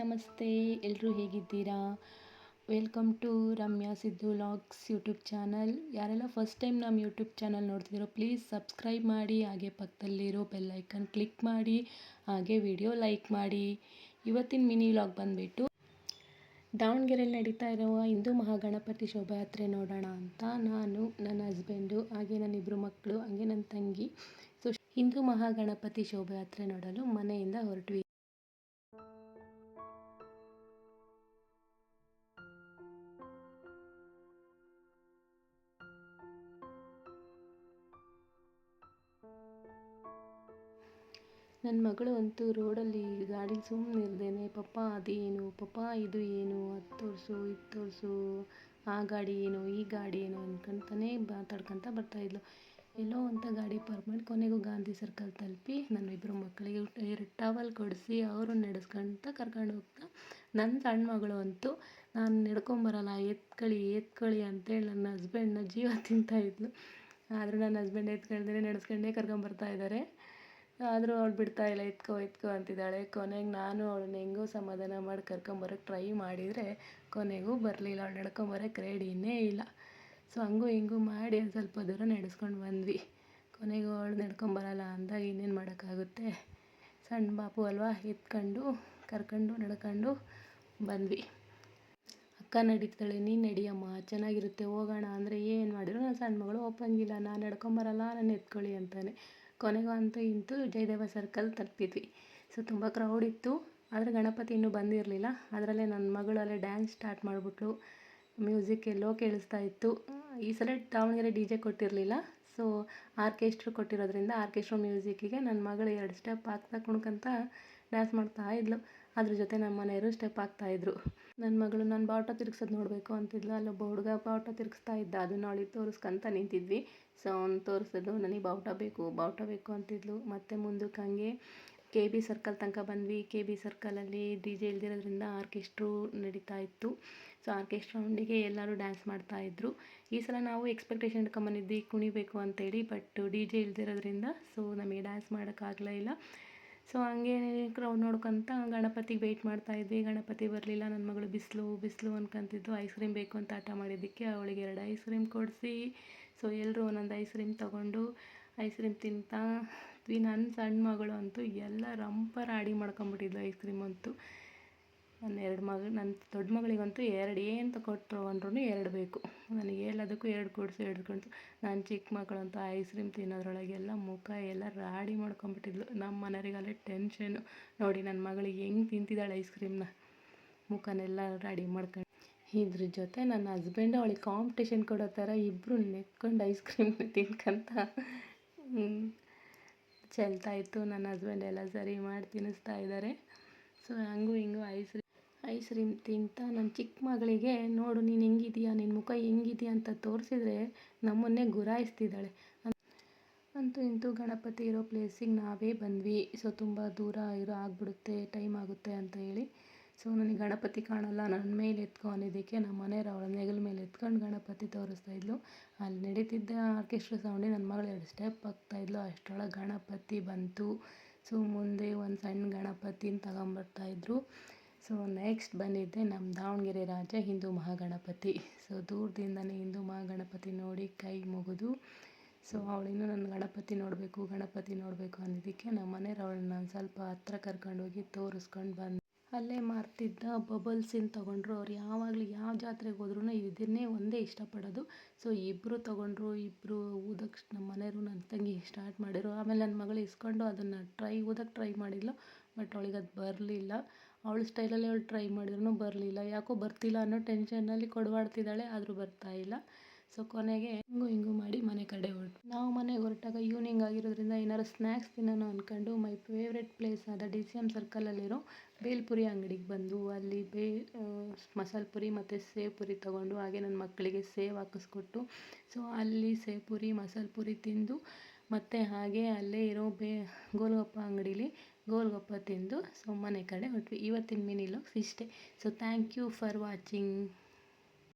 ನಮಸ್ತೆ ಎಲ್ಲರೂ ಹೇಗಿದ್ದೀರಾ? Welcome to Ramya Siddu vlogs YouTube channel. ಯಾರೆಲ್ಲ ಫಸ್ಟ್ ಟೈಮ್ ನಮ್ಮ ಯೂಟ್ಯೂಬ್ ಚಾನಲ್ ನೋಡ್ತಿದ್ದೀರೋ, ಪ್ಲೀಸ್ ಸಬ್ಸ್ಕ್ರೈಬ್ ಮಾಡಿ, ಹಾಗೆ ಪಕ್ಕದಲ್ಲಿರೋ ಬೆಲ್ ಐಕನ್ ಕ್ಲಿಕ್ ಮಾಡಿ, ಹಾಗೆ ವಿಡಿಯೋ ಲೈಕ್ ಮಾಡಿ. ಇವತ್ತಿನ ಮಿನಿ ವ್ಲಾಗ್ ಬಂದುಬಿಟ್ಟು ದಾವಣಗೆರೆಯಲ್ಲಿ ನಡೀತಾ ಇರುವ ಹಿಂದೂ ಮಹಾಗಣಪತಿ ಶೋಭಾಯಾತ್ರೆ ನೋಡೋಣ ಅಂತ ನಾನು, ನನ್ನ ಹಸ್ಬೆಂಡು, ಹಾಗೆ ನನ್ನ ಇಬ್ಬರು ಮಕ್ಕಳು, ಹಾಗೆ ನನ್ನ ತಂಗಿ. ಸೊ ಹಿಂದೂ ಮಹಾಗಣಪತಿ ಶೋಭಾಯಾತ್ರೆ ನೋಡಲು ಮನೆಯಿಂದ ಹೊರಟ್ವಿ. ನನ್ನ ಮಗಳು ಅಂತೂ ರೋಡಲ್ಲಿ ಗಾಡಿ ಸುಮ್ಮನೆ ಇರ್ದೇನೆ ಪಪ್ಪ, ಅದೇನು? ಪಪ್ಪ, ಇದು ಏನು? ಅದು ತೋರಿಸು, ಇದು ತೋರಿಸು, ಆ ಗಾಡಿ ಏನು? ಈ ಗಾಡಿ ಏನು? ಅನ್ಕೊಂತಾನೆ ಮಾತಾಡ್ಕೊತ ಬರ್ತಾಯಿದ್ಲು ಎಲ್ಲೋ ಅಂತ ಗಾಡಿ ಪಾರ್ಕ್ ಮಾಡಿ ಕೊನೆಗೂ ಗಾಂಧಿ ಸರ್ಕಲ್ ತಲುಪಿ ನನ್ನ ಇಬ್ಬರು ಮಕ್ಕಳಿಗೆ ಎರಡು ಟವಲ್ ಕೊಡಿಸಿ ಅವರು ನಡೆಸ್ಕೊಂತ ಕರ್ಕೊಂಡು ಹೋಗ್ತಾ ನನ್ನ ಸಣ್ಣ ಮಗಳು ಅಂತೂ ನಾನು ನಡ್ಕೊಂಬರಲ್ಲ ಎತ್ಕೊಳ್ಳಿ ಎತ್ಕೊಳ್ಳಿ ಅಂತೇಳಿ ನನ್ನ ಹಸ್ಬೆಂಡ್ನ ಜೀವ ತಿಂತಾಯಿದ್ಲು ಆದರೆ ನನ್ನ ಹಸ್ಬೆಂಡ್ ಎತ್ಕೊಳ್ದೇ ನಡೆಸ್ಕೊಂಡೇ ಕರ್ಕೊಂಬರ್ತಾ ಇದ್ದಾರೆ ಆದರೂ ಅವಳು ಬಿಡ್ತಾ ಇಲ್ಲ, ಎತ್ಕೋ ಎತ್ಕೋ ಅಂತಿದ್ದಾಳೆ. ಕೊನೆಗೆ ನಾನು ಅವಳನ್ನ ಹೆಂಗೋ ಸಮಾಧಾನ ಮಾಡಿ ಕರ್ಕೊಂಬರಕ್ಕೆ ಟ್ರೈ ಮಾಡಿದರೆ ಕೊನೆಗೂ ಬರಲಿಲ್ಲ. ಅವಳು ನಡ್ಕೊಂಬರಕ್ಕೆ ರೆಡಿನೇ ಇಲ್ಲ. ಸೊ ಹಂಗೂ ಹಿಂಗೂ ಮಾಡಿ ಒಂದು ಸ್ವಲ್ಪ ದೂರ ನಡೆಸ್ಕೊಂಡು ಬಂದ್ವಿ. ಕೊನೆಗೂ ಅವಳು ನಡ್ಕೊಂಬರಲ್ಲ ಅಂದಾಗ ಇನ್ನೇನು ಮಾಡೋಕ್ಕಾಗುತ್ತೆ? ಸಣ್ಣ ಪಾಪು ಅಲ್ವಾ? ಎತ್ಕೊಂಡು, ಕರ್ಕೊಂಡು, ನಡ್ಕೊಂಡು ಬಂದ್ವಿ. ಅಕ್ಕ ನಡೀತಾಳೆ, ನೀನು ನಡಿಯಮ್ಮ, ಚೆನ್ನಾಗಿರುತ್ತೆ, ಹೋಗೋಣ. ಅಂದರೆ ಏನು ಮಾಡಿದ್ರು, ನನ್ನ ಸಣ್ಣ ಮಗಳು ಒಪ್ಪಂಗಿಲ್ಲ. ನಾನು ನಡ್ಕೊಂಬರಲ್ಲ ನಾನು ಎತ್ಕೊಳ್ಳಿ ಅಂತಾನೆ. ಕೊನೆಗೂ ಅಂತೂ ಇಂತೂ ಜಯದೇವ ಸರ್ಕಲ್ ತಲುಪಿದ್ವಿ. ಸೊ ತುಂಬ ಕ್ರೌಡ್ ಇತ್ತು. ಆದರೆ ಗಣಪತಿ ಇನ್ನೂ ಬಂದಿರಲಿಲ್ಲ. ಅದರಲ್ಲೇ ನನ್ನ ಮಗಳು ಅಲ್ಲೇ ಡ್ಯಾನ್ಸ್ ಸ್ಟಾರ್ಟ್ ಮಾಡಿಬಿಟ್ಲು. ಮ್ಯೂಸಿಕ್ ಎಲ್ಲೋ ಕೇಳಿಸ್ತಾ ಇತ್ತು. ಈ ಸಲ ದಾವಣಗೆರೆ ಡಿ ಜೆ ಕೊಟ್ಟಿರಲಿಲ್ಲ. ಸೊ ಆರ್ಕೆಸ್ಟ್ರು ಕೊಟ್ಟಿರೋದ್ರಿಂದ ಆರ್ಕೆಸ್ಟ್ರಾ ಮ್ಯೂಸಿಕ್ಕಿಗೆ ನನ್ನ ಮಗಳು ಎರಡು ಸ್ಟೆಪ್ ಹಾಕ್ತಾ ಕುಣ್ಕೊಂತ ಡ್ಯಾನ್ಸ್ ಮಾಡ್ತಾ ಇದ್ಲು. ಅದ್ರ ಜೊತೆ ನಮ್ಮ ಮನೆಯವರು ಸ್ಟೆಪ್ ಹಾಕ್ತಾಯಿದ್ರು ನನ್ನ ಮಗಳು ನಾನು ಬಾವುಟ ತಿರ್ಗ್ಸೋದು ನೋಡಬೇಕು ಅಂತಿದ್ಲು. ಅಲ್ಲೊಬ್ಬ ಹುಡುಗ ಬಾವುಟ ತಿರುಗಿಸ್ತಾ ಇದ್ದ. ಅದನ್ನ ಅವಳಿಗೆ ತೋರಿಸ್ಕೊಂತ ನಿಂತಿದ್ವಿ. ಸೊ ಅವ್ನು ತೋರಿಸೋದು ನನಗೆ ಬಾವುಟ ಬೇಕು ಬಾವುಟ ಬೇಕು ಅಂತಿದ್ಲು. ಮತ್ತು ಮುಂದಕ್ಕೆ ಹಂಗೆ ಕೆ ಬಿ ಸರ್ಕಲ್ ತನಕ ಬಂದ್ವಿ. ಕೆ ಬಿ ಸರ್ಕಲಲ್ಲಿ ಡಿ ಜೆ ಇಲ್ದಿರೋದ್ರಿಂದ ಆರ್ಕೆಸ್ಟ್ರು ನಡೀತಾ ಇತ್ತು. ಸೊ ಆರ್ಕೆಸ್ಟ್ರಾ ಉಂಡಿಗೆ ಎಲ್ಲರೂ ಡ್ಯಾನ್ಸ್ ಮಾಡ್ತಾಯಿದ್ರು ಈ ಸಲ ನಾವು ಎಕ್ಸ್ಪೆಕ್ಟೇಷನ್ ಇಟ್ಕೊಂಬಂದಿದ್ವಿ ಕುಣಿಬೇಕು ಅಂತೇಳಿ. ಬಟ್ ಡಿ ಜೆ ಇಲ್ದಿರೋದ್ರಿಂದ ಸೊ ನಮಗೆ ಡ್ಯಾನ್ಸ್ ಮಾಡೋಕ್ಕಾಗಲೇ ಇಲ್ಲ. ಸೊ ಹಂಗೆ ಕ್ರೌಡ್ ನೋಡ್ಕೊಂತ ಗಣಪತಿಗೆ ವೆಯ್ಟ್ ಮಾಡ್ತಾಯಿದ್ವಿ ಗಣಪತಿ ಬರಲಿಲ್ಲ ನನ್ನ ಮಗಳು ಬಿಸಿಲು ಬಿಸಿಲು ಅನ್ಕೊಂತಿದ್ದು ಐಸ್ ಕ್ರೀಮ್ ಬೇಕು ಅಂತ ಆಟ ಮಾಡಿದ್ದಕ್ಕೆ ಅವಳಿಗೆ ಎರಡು ಐಸ್ ಕ್ರೀಮ್ ಕೊಡಿಸಿ. ಸೊ ಎಲ್ಲರೂ ಒಂದೊಂದು ಐಸ್ ಕ್ರೀಮ್ ತೊಗೊಂಡು ಐಸ್ ಕ್ರೀಮ್ ತಿಂತಾ ನನ್ನ ಸಣ್ಣ ಮಗಳು ಅಂತೂ ಎಲ್ಲ ರಂಪರ್ ಆಡಿ ಮಾಡ್ಕೊಂಬಿಟ್ಟಿದ್ಲು ಐಸ್ ಕ್ರೀಮ್ ಅಂತೂ. ನನ್ನ ಎರಡು ಮಗ, ನನ್ನ ದೊಡ್ಡ ಮಗಳಿಗಂತೂ ಎರಡು ಏನು ಕೊಟ್ಟರು ಅಂದ್ರೂ ಎರಡು ಬೇಕು. ನನಗೆ ಎಲ್ಲದಕ್ಕೂ ಎರಡು ಕೊಡಿಸು ಎರಡು ಕೊಡಿಸು. ನಾನು ಚಿಕ್ಕ ಮಕ್ಕಳಂತೂ ಐಸ್ ಕ್ರೀಮ್ ತಿನ್ನೋದ್ರೊಳಗೆಲ್ಲ ಮುಖ ಎಲ್ಲ ರಾಡಿ ಮಾಡ್ಕೊಂಬಿಟ್ಟಿದ್ಲು. ನಮ್ಮ ಮನೆಯವರಿಗಲ್ಲೇ ಟೆನ್ಷನು ನೋಡಿ ನನ್ನ ಮಗಳಿಗೆ ಹೆಂಗೆ ತಿಂತಿದ್ದಾಳೆ ಐಸ್ ಕ್ರೀಮ್ನ ಮುಖನೆಲ್ಲ ರಾಡಿ ಮಾಡ್ಕೊಂಡು ಇದ್ರ ಜೊತೆ ನನ್ನ ಹಸ್ಬೆಂಡು ಅವಳಿಗೆ ಕಾಂಪಿಟೇಷನ್ ಕೊಡೋ ಥರ ಇಬ್ಬರು ನೆಕ್ಕೊಂಡು ಐಸ್ ಕ್ರೀಮ್ ತಿನ್ಕಂತ ಚೆಲ್ತಾಯಿತ್ತು ನನ್ನ ಹಸ್ಬೆಂಡ್ ಎಲ್ಲ ಸರಿ ಮಾಡಿ ತಿನ್ನಿಸ್ತಾ ಇದ್ದಾರೆ ಸೊ ಹಂಗೂ ಹಿಂಗೂ ಐಸ್ ಐಸ್ ಕ್ರೀಮ್ ತಿಂತ ನನ್ನ ಚಿಕ್ಕ ಮಗಳಿಗೆ, ನೋಡು, ನೀನು ಹೆಂಗಿದೀಯಾ? ನಿನ್ನ ಮುಖ ಹೆಂಗಿದೆಯಾ? ಅಂತ ತೋರಿಸಿದ್ರೆ ನಮ್ಮನ್ನೇ ಗುರಾಯಿಸ್ತಿದ್ದಾಳೆ. ಅಂತೂ ಇಂತೂ ಗಣಪತಿ ಇರೋ ಪ್ಲೇಸಿಗೆ ನಾವೇ ಬಂದ್ವಿ. ಸೊ, ತುಂಬ ದೂರ ಇರೋ ಆಗಿಬಿಡುತ್ತೆ, ಟೈಮ್ ಆಗುತ್ತೆ ಅಂತ ಹೇಳಿ. ಸೊ, ನನಗೆ ಗಣಪತಿ ಕಾಣಲ್ಲ. ನನ್ನ ಮೇಲೆ ಎತ್ಕೊ ಅನ್ನೋದಕ್ಕೆ ನಮ್ಮ ಮನೆಯವ್ರು ನೆಗಲ ಮೇಲೆ ಎತ್ಕೊಂಡು ಗಣಪತಿ ತೋರಿಸ್ತಾ ಇದ್ಲು. ಅಲ್ಲಿ ನಡೀತಿದ್ದ ಆರ್ಕೆಸ್ಟ್ರಾ ಸೌಂಡಿಗೆ ನನ್ನ ಮಗಳು ಎರಡು ಸ್ಟೆಪ್ ಹಾಕ್ತಾಯಿದ್ಲು ಅಷ್ಟರೊಳಗೆ ಗಣಪತಿ ಬಂತು. ಸೊ, ಮುಂದೆ ಒಂದು ಸಣ್ಣ ಗಣಪತಿನ ತಗೊಂಬರ್ತಾಯಿದ್ರು ಸೊ ನೆಕ್ಸ್ಟ್ ಬಂದಿದ್ದೆ ನಮ್ಮ ದಾವಣಗೆರೆ ರಾಜ್ಯ ಹಿಂದೂ ಮಹಾಗಣಪತಿ. ಸೊ ದೂರದಿಂದನೇ ಹಿಂದೂ ಮಹಾಗಣಪತಿ ನೋಡಿ ಕೈ ಮುಗಿದು ಸೊ ಅವಳಿನ್ನೂ ನನ್ನ ಗಣಪತಿ ನೋಡಬೇಕು ಗಣಪತಿ ನೋಡಬೇಕು ಅಂದಿದ್ದಕ್ಕೆ ನಮ್ಮ ಮನೆಯವ್ರು ಅವಳನ್ನ ಸ್ವಲ್ಪ ಹತ್ರ ಕರ್ಕೊಂಡೋಗಿ ತೋರಿಸ್ಕೊಂಡು ಬಂದು. ಅಲ್ಲೇ ಮಾರ್ತಿದ್ದ ಬಬಲ್ಸಿನ ತೊಗೊಂಡ್ರು. ಅವ್ರು ಯಾವಾಗಲೂ ಯಾವ ಜಾತ್ರೆಗೆ ಹೋದ್ರೂ ಇದನ್ನೇ ಒಂದೇ ಇಷ್ಟಪಡೋದು. ಸೊ ಇಬ್ಬರು ತೊಗೊಂಡ್ರು ಇಬ್ಬರು ಊದಕ್ಕೆ ನಮ್ಮ ಮನೆಯವರು ನನ್ನ ತಂಗಿ ಸ್ಟಾರ್ಟ್ ಮಾಡಿದ್ರು. ಆಮೇಲೆ ನನ್ನ ಮಗಳು ಇಸ್ಕೊಂಡು ಅದನ್ನು ಟ್ರೈ ಊದಕ್ಕೆ ಟ್ರೈ ಮಾಡಿದ್ಲು ಬಟ್ ಅವಳಿಗೆ ಅದು ಬರಲಿಲ್ಲ. ಅವಳ ಸ್ಟೈಲಲ್ಲಿ ಅವಳು ಟ್ರೈ ಮಾಡಿದ್ರೂ ಬರಲಿಲ್ಲ. ಯಾಕೋ ಬರ್ತಿಲ್ಲ ಅನ್ನೋ ಟೆನ್ಷನ್ನಲ್ಲಿ ಕೊಡವಾಡ್ತಿದ್ದಾಳೆ, ಆದರೂ ಇಲ್ಲ. ಸೊ ಕೊನೆಗೆ ಹಿಂಗು ಹಿಂಗು ಮಾಡಿ ಮನೆ ಕಡೆ ಹೊರಟು. ನಾವು ಮನೆಗೆ ಹೊರಟಾಗ ಈವ್ನಿಂಗ್ ಆಗಿರೋದ್ರಿಂದ ಏನಾರು ಸ್ನ್ಯಾಕ್ಸ್ ತಿನ್ನೋಣ ಅಂದ್ಕೊಂಡು ಮೈ ಫೇವ್ರೆಟ್ ಪ್ಲೇಸ್ ಆದ ಡಿ ಸಿ ಎಂ ಸರ್ಕಲಲ್ಲಿರೋ ಬೇಲ್ಪುರಿ ಅಂಗಡಿಗೆ ಬಂದು ಅಲ್ಲಿ ಬೇ ಮಸಾಲ ಪುರಿ ಮತ್ತು ಸೇವ್ ಪುರಿ ತೊಗೊಂಡು ಹಾಗೆ ನನ್ನ ಮಕ್ಕಳಿಗೆ ಸೇವ್ ಹಾಕಿಸ್ಕೊಟ್ಟು ಸೊ ಅಲ್ಲಿ ಸೇವ್ ಪುರಿ, ಮಸಾಲ ಪುರಿ ತಿಂದು ಮತ್ತು ಹಾಗೆ ಅಲ್ಲೇ ಇರೋ ಬೇ, ಗೋಲ್ಗಪ್ಪ ಅಂಗಡೀಲಿ ಗೋಲ್ಗಪ್ಪ ತಿಂದು ಸೊ ಕಡೆ ಹೊಟ್ವಿ. ಇವತ್ತಿನ ಮಿನಿ ಲಾಗ್ಸ್ ಇಷ್ಟೇ. So thank you for watching